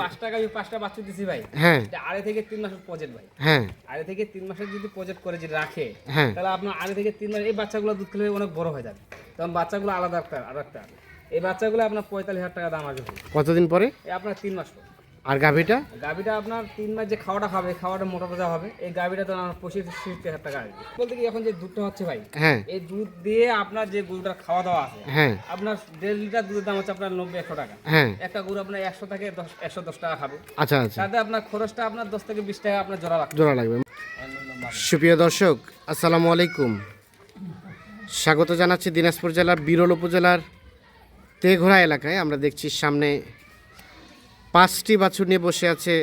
পাঁচটা গাভি পাঁচটা বাচ্চা দিছি ভাই। হ্যাঁ। আড়াই থেকে তিন মাসের প্রজেক্ট ভাই। হ্যাঁ। আড়াই থেকে তিন মাসের যদি প্রজেক্ট করে যদি রাখে হ্যাঁ। তাহলে আপনার আড়াই থেকে তিন মাস এই বাচ্চাগুলো দুধ খেলে অনেক বড় হয়ে যাবে। তখন বাচ্চাগুলো আলাদা রাখতে হবে রাখতে হবে এই বাচ্চাগুলো আপনার পঁয়তাল্লিশ হাজার টাকা দাম আসবে কতদিন পরে? আপনার তিন মাস পর। আর গাভিটা? গাভিটা আপনার তিন মাস যে খাওয়াটা খাবে খাওয়াটা মোটা তাজা হবে। এই গাভিটা তো আমার পঁচিশ ষাট হাজার টাকা আসবে। বলতে কি এখন যে দুধটা হচ্ছে ভাই হ্যাঁ। এই দুধ দিয়ে আপনার যে গরুটার খাওয়া দাওয়া আছে হ্যাঁ। আপনার দেড় লিটার দুধের দাম হচ্ছে আপনার নব্বই একশো টাকা। হ্যাঁ। একটা গরু আপনার একশো থেকে দশ একশো দশ টাকা খাবে। আচ্ছা আচ্ছা। তাতে আপনার খরচটা আপনার দশ থেকে বিশ টাকা আপনার জোড়া লাগবে। জোড়া লাগবে। সুপ্রিয় দর্শক আসসালামু আলাইকুম। স্বাগত জানাচ্ছি দিনাজপুর জেলার বিরল উপজেলার তেঘোড়া এলাকায়। আমরা দেখছি সামনে পাঁচটি বাছুর নিয়ে বসে আছে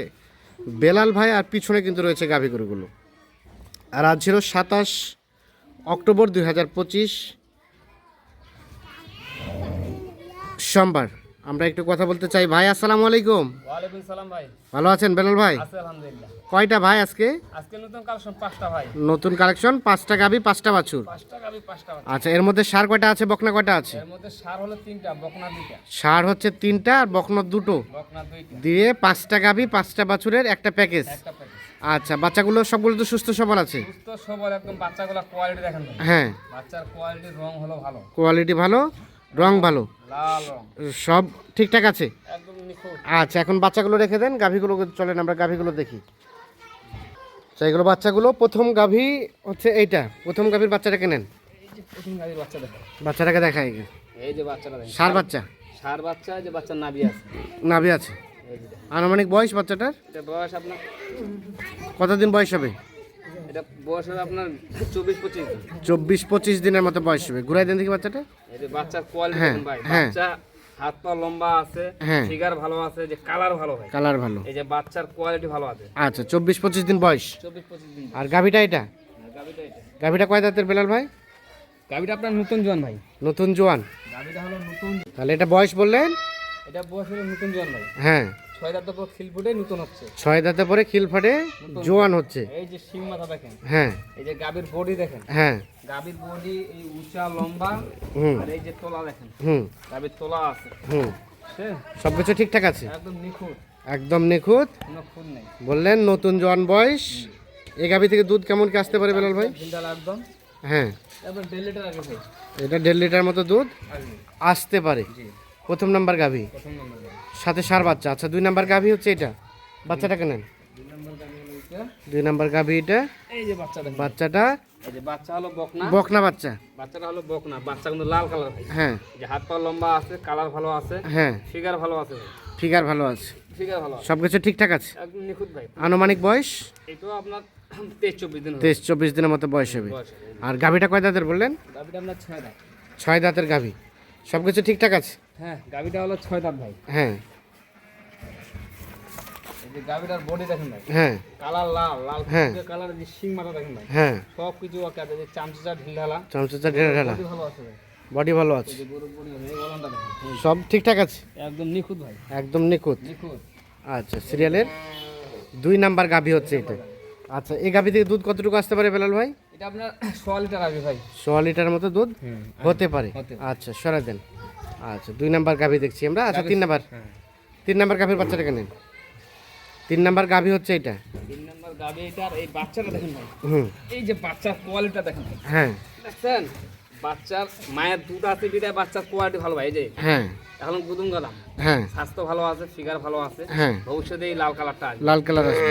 বেলাল ভাই আর পিছনে কিন্তু রয়েছে গাভী গরুগুলো। আর আজ ছিল সাতাশ অক্টোবর দুই হাজার পঁচিশ সোমবার। আমরা একটু কথা বলতে চাই। ভাই আসসালামু আলাইকুম। ওয়ালাইকুম সালাম ভাই। ভালো আছেন বেলাল ভাই? আছে আলহামদুলিল্লাহ। কয়টা ভাই আজকে? আজকে নতুন কালেকশন পাঁচটা ভাই। নতুন কালেকশন পাঁচটা গাবি পাঁচটা বাছুর। পাঁচটা গাবি পাঁচটা বাচ্চা। আচ্ছা এর মধ্যে সার কয়টা আছে বকনা কয়টা আছে? এর মধ্যে সার হলো তিনটা বকনা দুইটা। সার হচ্ছে তিনটা আর বকনা দুটো। বকনা দুইটা। দিয়ে পাঁচটা গাবি পাঁচটা বাছুরের একটা প্যাকেজ। একটা প্যাকেজ। আচ্ছা বাচ্চাগুলো সবগুলো তো সুস্থ সবল আছে? সুস্থ সবল একদম বাচ্চাগুলো কোয়ালিটি দেখেন হ্যাঁ। বাচ্চার কোয়ালিটির রং হলো ভালো। কোয়ালিটি ভালো। রং ভালো? সব ঠিকঠাক আছে? আচ্ছা এখন বাচ্চাগুলো রেখে দেন গাভীগুলো চলেন আমরা গাভীগুলো দেখি। আচ্ছা এগুলো বাচ্চাগুলো প্রথম গাভী হচ্ছে এইটা। প্রথম গাভীর বাচ্চাটাকে নেন। বাচ্চাটাকে দেখাই এই যে বাচ্চাটা সার বাচ্চা? সার বাচ্চা যে বাচ্চার নাভি আছে। নাভি আছে। আনুমানিক বয়স বাচ্চাটার? বয়স আপনার কতদিন বয়স হবে? এটা বয়স হবে আপনার চব্বিশ পঁচিশ চব্বিশ পঁচিশ দিনের মতো বয়স হবে। ঘুরাই দেন দেখি বাচ্চাটা। এই যে বাচ্চার কোয়ালিটি হ্যাঁ, ভাই হ্যাঁ। বাচ্চা হাত পা লম্বা আছে হ্যাঁ। ফিগার ভালো আছে যে কালার ভালো হয় কালার ভালো। এই যে বাচ্চার কোয়ালিটি ভালো আছে। আচ্ছা চব্বিশ পঁচিশ দিন বয়স। চব্বিশ পঁচিশ দিন। আর গাভিটা এটা। গাভিটা কয় দাঁতের বেলাল ভাই? গাভিটা আপনার নতুন জোয়ান ভাই। নতুন জোয়ান। গাভিটা হলো নতুন তাহলে এটা বয়স বললেন? এটা বয়স হলো নতুন জোয়ান ভাই হ্যাঁ। ছয় দাঁত পর খিল ফুটে নতুন হচ্ছে। ছয় দাঁতে পরে খিল ফাটে জোয়ান হচ্ছে। এই যে শিং মাথা দেখেন। হ্যাঁ। এই যে গাভীর বডি দেখেন। হ্যাঁ। গাভীর বডি এই উঁচা লম্বা আর এই যে তোলা দেখেন। হুম। গাভীর তোলা আছে। হুম। সব কিছু ঠিকঠাক আছে? একদম নিখুঁত। একদম নিখুঁত? বললেন নতুন জোয়ান বয়স। এই গাভি থেকে দুধ কেমন কি আসতে পারে বেলাল ভাই? একদম হ্যাঁ। একদম দেড় লিটার আগে এটা দেড় লিটার মতো দুধ আসতে পারে। প্রথম নাম্বার গাভি? সাথে সার বাচ্চা। আচ্ছা দুই নাম্বার গাভি হচ্ছে এটা? বাচ্চাটাকে নেন দুই নম্বর গাভী এটা? এই যে বাচ্চা বাচ্চাটা? এই যে বাচ্চা হলো বকনা। বকনা বাচ্চা। বাচ্চাটা হলো বকনা। বাচ্চা কিন্তু লাল কালার হ্যাঁ। যে হাত পা লম্বা আছে কালার ভালো আছে হ্যাঁ। ফিগার ভালো আছে ফিগার ভালো আছে। ফিগার ভালো সব কিছু ঠিকঠাক আছে? একদম নিখুঁত ভাই। আনুমানিক বয়স? আপনার তেইশ চব্বিশ তেইশ চব্বিশ দিনের মতো বয়স হবে। আর গাভিটা কয় দাঁতের বললেন? গাভিটা আপনার ছয় দাঁত। ছয় দাঁতের গাভি। সব কিছু ঠিকঠাক আছে? হ্যাঁ গাভিটা হলো ছয় দাঁত ভাই। হ্যাঁ। যে গাভিটার বডি দেখেন ভাই হ্যাঁ। কালার লাল লাল হ্যাঁ। কালার যে শিং মাথা দেখেন ভাই হ্যাঁ। সব কিছু ওকে আছে যে চামচা ঢিল ঢালা। চামচা ঢেলা ঢেলা। ভালো আছে ভাই। বডি ভালো আছে। সব ঠিকঠাক আছে? একদম নিখুঁত ভাই। একদম নিখুঁত? নিখুঁত। আচ্ছা সিরিয়ালের দুই নাম্বার গাভি হচ্ছে এটা। আচ্ছা এই গাভি থেকে দুধ কতটুকু আসতে পারে বেলাল ভাই? এটা আপনার সোয়া লিটার আগে ভাই। সোয়া লিটারের মতো দুধ হতে পারে। আচ্ছা সরা দেন। আচ্ছা দুই নাম্বার গাভি দেখছি আমরা। আচ্ছা তিন নাম্বার। হ্যাঁ। তিন নাম্বার গাভির বাচ্চাটাকে নেন তিন নাম্বার গাভি হচ্ছে এটা। তিন নম্বর গাভি এটার এই বাচ্চাটা দেখেন ভাই। হুম। এই যে বাচ্চার কোয়ালিটিটা দেখেন হ্যাঁ। দেখছেন? বাচ্চার মায়ের দুধ আছে বিদায় বাচ্চার কোয়ালিটি ভালো ভাই এই যে। হ্যাঁ। এখন গুদুম গেলাম। হ্যাঁ। স্বাস্থ্য ভালো আছে ফিগার ভালো আছে। হ্যাঁ। ভবিষ্যতে এই লাল কালারটা লাল কালার আসবে।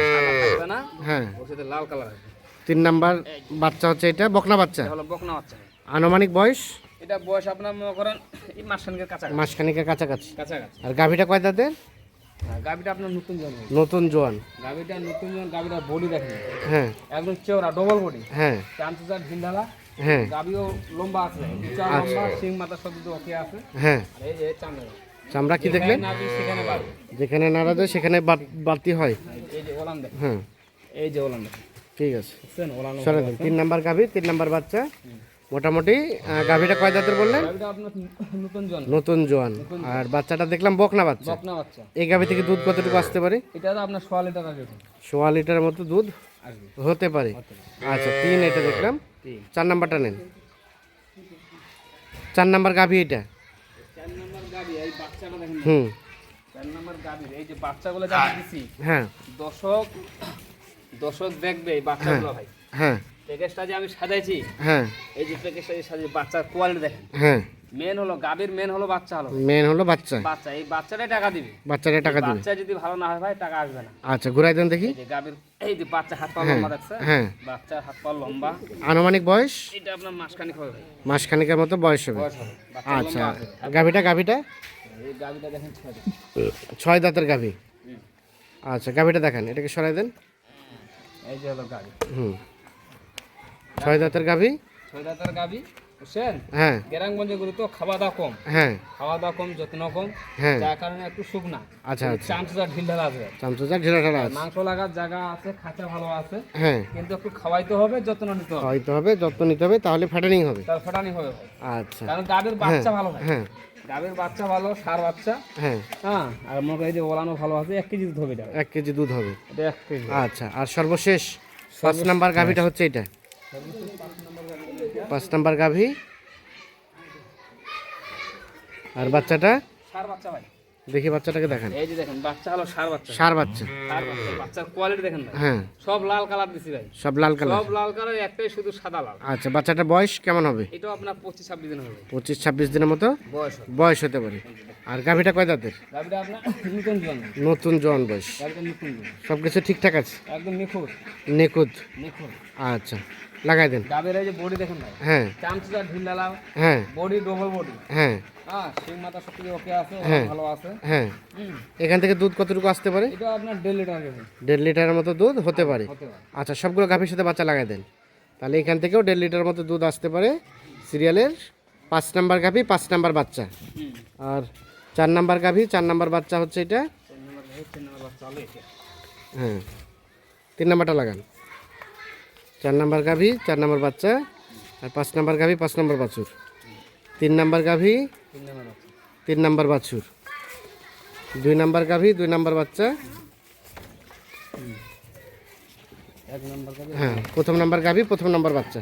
না? হ্যাঁ। ভবিষ্যতে লাল কালার আসবে। তিন নাম্বার বাচ্চা হচ্ছে এটা বকনা বাচ্চা। হলো বকনা বাচ্চা। আনুমানিক বয়স? এটা বয়স আপনার মনে করেন এই মাসখানিকের কাছাকাছি। মাসখানিকের কাছাকাছি। কাছাকাছি। আর গাভিটা কয় দাঁতের? হ্যাঁ, গাভিটা আপনার নতুন জন্ম। নতুন জোয়ান। গাভিটা নতুন বডি দেখেন। হ্যাঁ। একদম চওড়া ডবল বডি হ্যাঁ। ঢিন্ডালা হ্যাঁ। গাভিও লম্বা আছে। লম্বা সিং মাথা সব দুটো ওকে আছে। হ্যাঁ। আর এই যে চামড়া। চামড়া কি দেখলেন? যেখানে নাড়া দেয় সেখানে বাড়তি হয়। এই যে ওলান দেখেন। হ্যাঁ। এই যে ওলান দেখেন। ঠিক আছে। সরে দেন। তিন নাম্বার গাভি তিন নাম্বার বাচ্চা। মোটামুটি গাভীটা কয় দাঁতের বললেন? নতুন জোয়ান। আর বাচ্চাটা দেখলাম বকনা বাচ্চা। এই গাভী থেকে দুধ কতটুকু আসতে পারে? এটা আপনার সোয়া লিটার সোয়া মতো দুধ হতে পারে। আচ্ছা তিন এটা দেখলাম। চার নাম্বারটা নেন। চার নাম্বার গাভী এটা? হুম। চার নাম্বার গাভীর এই যে বাচ্চাগুলো দিছি হ্যাঁ। দর্শক দর্শক দেখবে এই বাচ্চাগুলো ভাই। হ্যাঁ। প্যাকেজটা যে আমি সাজাইছি হ্যাঁ। এই যে প্যাকেজটা যে সাজিয়ে বাচ্চার কোয়ালিটি দেখেন। হ্যাঁ। মেন হলো গাভীর মেন হলো বাচ্চা হলো। মেন হলো বাচ্চা। বাচ্চা এই বাচ্চাটাই টাকা দিবে। বাচ্চাটা টাকা দিবে। বাচ্চা যদি ভালো না হয় ভাই টাকা আসবে না। আচ্ছা ঘুরাই দেন দেখি। এই গাভীর এই যে বাচ্চা হাত পা হ্যাঁ, লম্বা দেখছে হ্যাঁ। বাচ্চার হাত পা লম্বা। আনুমানিক বয়স? এটা আপনার মাসখানিক হবে ভাই। মাসখানিকের মতো বয়স হবে। আচ্ছা। গাভিটা গাভিটা? এই গাভীটা দেখেন ছয় দাঁতের গাভী। আচ্ছা গাভিটা দেখান এটাকে সরাই দেন। এই যে হলো গাভী হুম। ছয় দাঁতের গাভি ছয় দাঁতের গাভী বুঝছেন? হ্যাঁ। গ্রামগঞ্জে গুলো তো খাওয়া দাওয়া কম। হ্যাঁ। খাওয়া দাওয়া কম যত্ন কম। হ্যাঁ। যার কারণে একটু শুকনা আচ্ছা আচ্ছা। চামচা ঢিল ঢালা আছে। চামচা ঢিলা ঢালা আছে। মাংস লাগার জায়গা আছে খাঁচা ভালো আছে। হ্যাঁ। কিন্তু একটু খাওয়াইতে হবে যত্ন নিতে হবে। খাওয়াইতে হবে যত্ন নিতে হবে তাহলে ফ্যাটেনিং হবে। তার ফোটানি হবে। আচ্ছা। কারণ গাভীর বাচ্চা ভালো হয় হ্যাঁ। গাভীর বাচ্চা ভালো সার বাচ্চা। হ্যাঁ। হ্যাঁ আর মনে করি যে ওলানো ভালো আছে এক কেজি দুধ হবে এটা। এক কেজি দুধ হবে। এটা এক কেজি। আচ্ছা আর সর্বশেষ পাঁচ নাম্বার গাভিটা হচ্ছে এটা। পাঁচ নাম্বার গাভি। আর বাচ্চাটা? সার বাচ্চা ভাই। দেখি বাচ্চাটাকে দেখান। এই যে দেখেন বাচ্চা হলো সার বাচ্চা। সার বাচ্চা। সার বাচ্চা বাচ্চার কোয়ালিটি দেখেন ভাই। হ্যাঁ। সব লাল কালার দিছি ভাই। সব লাল কালার সব লাল কালার একটাই শুধু সাদা লাল। আচ্ছা বাচ্চাটার বয়স কেমন হবে? এটা আপনার পঁচিশ ছাব্বিশ দিন হবে। পঁচিশ ছাব্বিশ দিনের মতো? বয়স বয়স হতে পারে। আর গাভিটা কয় দাঁতের? গাভীটা আপনার নতুন জন্ম নতুন জন বয়স। একদম নিখুঁত জন্ম। সব কিছু ঠিকঠাক আছে? একদম নিখুঁত। নিখুঁত। নিখুঁত। আচ্ছা। লাগাই দেন। গাভীর এই যে বডি দেখেন ভাই। হ্যাঁ। চামচুটা ঢিল ডালা হ্যাঁ। Body double body. হ্যাঁ। হ্যাঁ সিং মাথা সব কিছু ওকে আছে হ্যাঁ। ভালো আছে। হ্যাঁ। এখান থেকে দুধ কতটুকু আসতে পারে? এটা আপনার দেড় লিটার দেড় লিটারের মতো দুধ হতে পারে। আচ্ছা সবগুলো গাভীর সাথে বাচ্চা লাগাই দেন। তাহলে এখান থেকেও দেড় লিটার মতো দুধ আসতে পারে। সিরিয়ালের পাঁচ নাম্বার গাভী পাঁচ নাম্বার বাচ্চা। আর চার নাম্বার গাভী চার নাম্বার বাচ্চা হচ্ছে এটা। হ্যাঁ। তিন নাম্বারটা লাগান। চার নাম্বার গাভী চার নাম্বার বাচ্চা আর পাঁচ নাম্বার গাভী পাঁচ নাম্বার বাছুর। তিন নাম্বার গাভী তিন নম্বর বাছুর। দুই নাম্বার গাভী দুই নাম্বার বাচ্চা। হ্যাঁ প্রথম নাম্বার গাভী প্রথম নাম্বার বাচ্চা।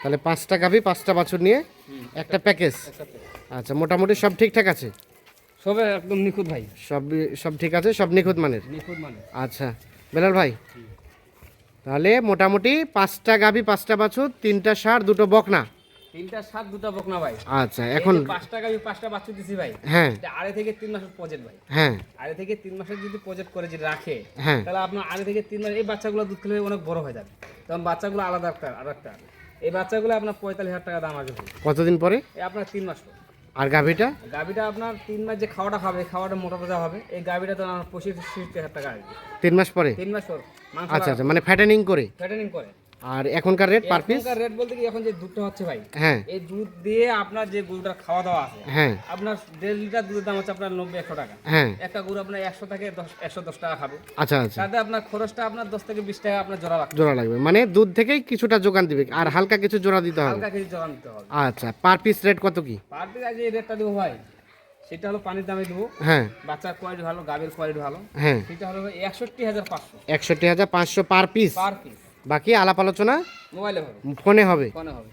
তাহলে পাঁচটা গাভী পাঁচটা বাছুর নিয়ে একটা প্যাকেজ। আচ্ছা মোটামুটি সব ঠিকঠাক আছে? সবে একদম নিখুঁত ভাই। সব সব ঠিক আছে সব নিখুঁত মানের? নিখুঁত মানে আচ্ছা। বেলাল ভাই তাহলে মোটামুটি পাঁচটা গাভী পাঁচটা বাছুর তিনটা সার দুটো বকনা। তিনটা সাত দুটা বকনা ভাই। আচ্ছা এখন পাঁচটা গাভী পাঁচটা বাচ্চা দিছি ভাই। হ্যাঁ। আড়াই থেকে তিন মাসের প্রজেক্ট ভাই। হ্যাঁ। আড়াই থেকে তিন মাসের যদি প্রজেক্ট করে যদি রাখে হ্যাঁ। তাহলে আপনার আড়াই থেকে তিন মাস এই বাচ্চাগুলো দুধ খেলে অনেক বড় হয়ে যাবে। তখন বাচ্চাগুলো আলাদা একটা আর একটা। এই বাচ্চাগুলো আপনার পঁয়তাল্লিশ হাজার টাকা দাম আসবে কতদিন পরে? আপনার তিন মাস পর। আর গাভীটা? গাভীটা আপনার তিন মাস যে খাওয়াটা খাবে খাওয়াটা মোটা তাজা হবে। এই গাভিটা তো আমার পঁচিশ ষাট হাজার টাকা আসবে। তিন মাস পরে? তিন মাস পর। আচ্ছা আচ্ছা মানে ফ্যাটেনিং করে। ফ্যাটেনিং করে। আর এখনকার রেট পার পিস এখনকার রেট বলতে কি এখন যে দুধটা হচ্ছে ভাই হ্যাঁ। এই দুধ দিয়ে আপনার যে গরুটার খাওয়া দাওয়া আছে হ্যাঁ। আপনার দেড় লিটার দুধের দাম হচ্ছে আপনার নব্বই একশো টাকা। হ্যাঁ। একটা গরু আপনার একশো থেকে দশ একশো দশ টাকা খাবে। আচ্ছা আচ্ছা। তাতে আপনার খরচটা আপনার দশ থেকে বিশ টাকা আপনার জোড়া লাগবে। জোড়া লাগবে। মানে দুধ থেকেই কিছুটা যোগান দিবে। আর হালকা কিছু জোড়া দিতে হবে। হালকা কেজি জোড়া নিতে হবে। আচ্ছা পার পিস রেট কত কি? পার পিস আজ এই রেটটা দেবো ভাই সেটা হলো পানির দামে দেবো। হ্যাঁ। বাচ্চার কোয়ালিটি ভালো গাভীর কোয়ালিটি ভালো। হ্যাঁ। সেটা হলো একষট্টি হাজার পাঁচশো। একষট্টি হাজার পাঁচশো পার পিস পার পিস বাকি আলাপ আলোচনা? মোবাইলে হবে। ফোনে হবে?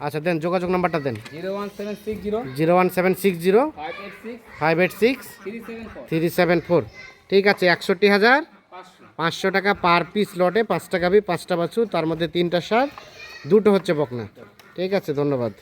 আচ্ছা দেন যোগাযোগ নাম্বারটা দেন। Zero one seven six zero. Zero one seven six zero. Five eight six. Three seven four. ঠিক আছে একষট্টি হাজার। পাঁচশো। টাকা পার পিস লটে পাঁচটা গাবি পাঁচটা বাছু তার মধ্যে তিনটা সার দুটো হচ্ছে বকনা। ঠিক আছে ধন্যবাদ।